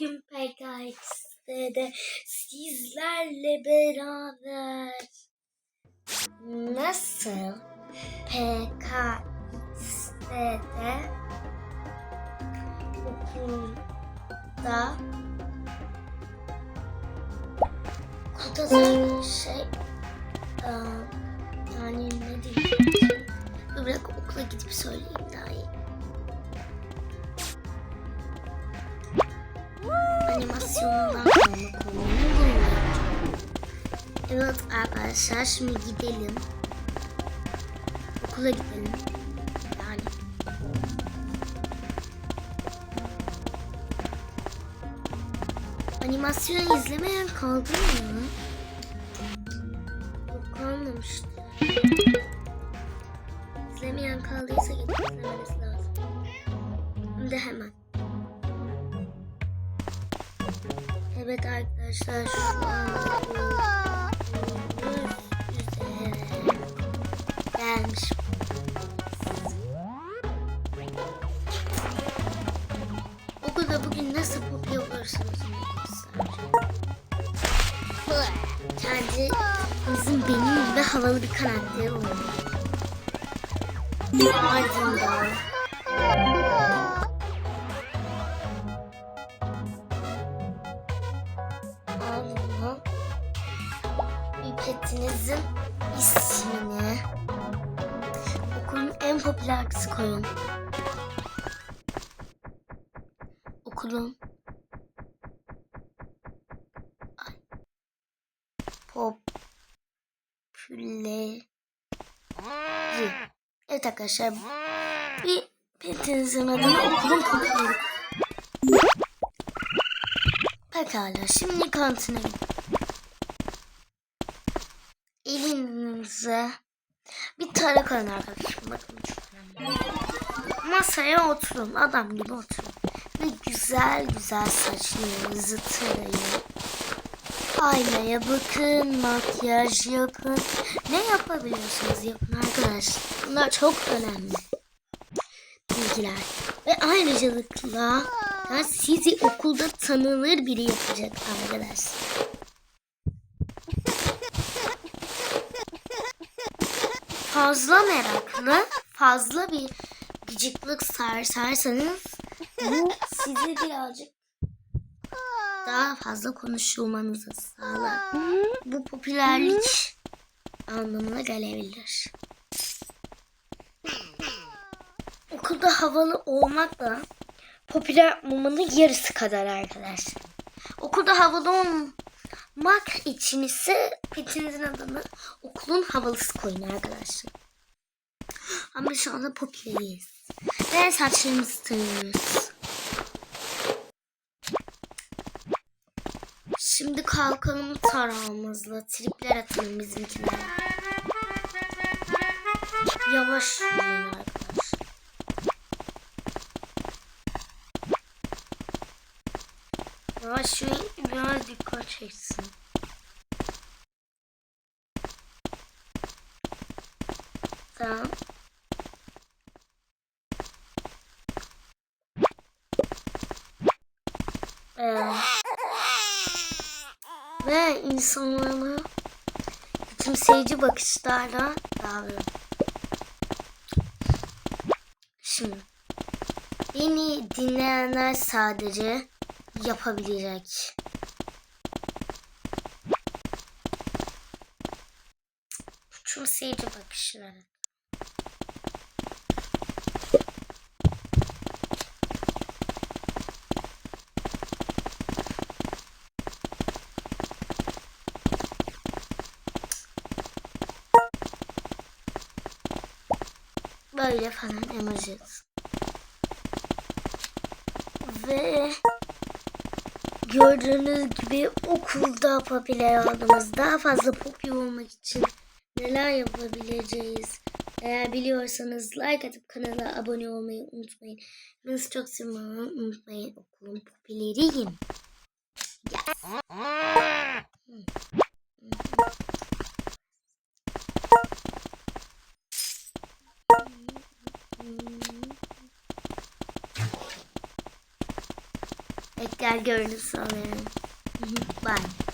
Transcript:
Bugün PKX'de de sizlerle beraber nasıl PKX'de de okulda okulda da şey yani ne diyeyim bırak okula gidip söyleyeyim daha iyi. Animasyonundan kalma konuğunu buluyorum. Evet arkadaşlar şimdi gidelim. Okula gidelim. Yani. Animasyonu izlemeyen kaldı mı? Yok kalmamıştı. İzlemeyen kaldıysa gidip izlemeniz lazım. Hem de hemen. Evet arkadaşlar şu an gelmiş. Okulda bugün nasıl olursunuz onu göstereceğim. Kendinizin benim gibi havalı bir olun. Ardından ardından pipetinizin ismini okulun en popüler kızı koyun. Okulun popüleri. Evet arkadaşlar bir petinizin adını okulun popüleri. Pekala şimdi kantine gidin. Tarak alın arkadaşım. Bakın çok önemli. Masaya oturun. Adam gibi oturun. Ve güzel güzel saçlarınızı tarayın. Aynaya bakın, makyaj yapın. Ne yapabiliyorsunuz yapın arkadaşlar. Bunlar çok önemli bilgiler. Ve ayrıcalıkla sizi okulda tanınır biri yapacak arkadaşlar. Fazla meraklı, fazla bir gıcıklık sarsarsanız bu sizi birazcık daha fazla konuşulmanızı sağlar. Bu popülerlik anlamına gelebilir. Okulda havalı olmakla popüler olmanın yarısı kadar arkadaşlar. Okulda havalı olmak için ise adını okulun havalısı koyun arkadaşlar. Ama şu anda popüleriz. Ve saçlarımızı tarıyoruz. Şimdi kalkalım tarağımızla tripler atalım bizimkilere. Yavaş yürüyün arkadaşlar. Ki biraz dikkat çeksin. Tamam. Ee, ve insanlara kimseyici bakışlarla davranıyor. Şimdi beni dinleyenler sadece yapabilecek. Küçümseyici bakışlar. Böyle falan emoji. Ve gördüğünüz gibi okulda popüler oldunuz. Daha fazla popüler olmak için neler yapabileceğiz? Eğer biliyorsanız like atıp kanala abone olmayı unutmayın. Beni çok sevmeyi unutmayın. Okulun popüleriyim. Güzel görünür sanıyorum. Bye.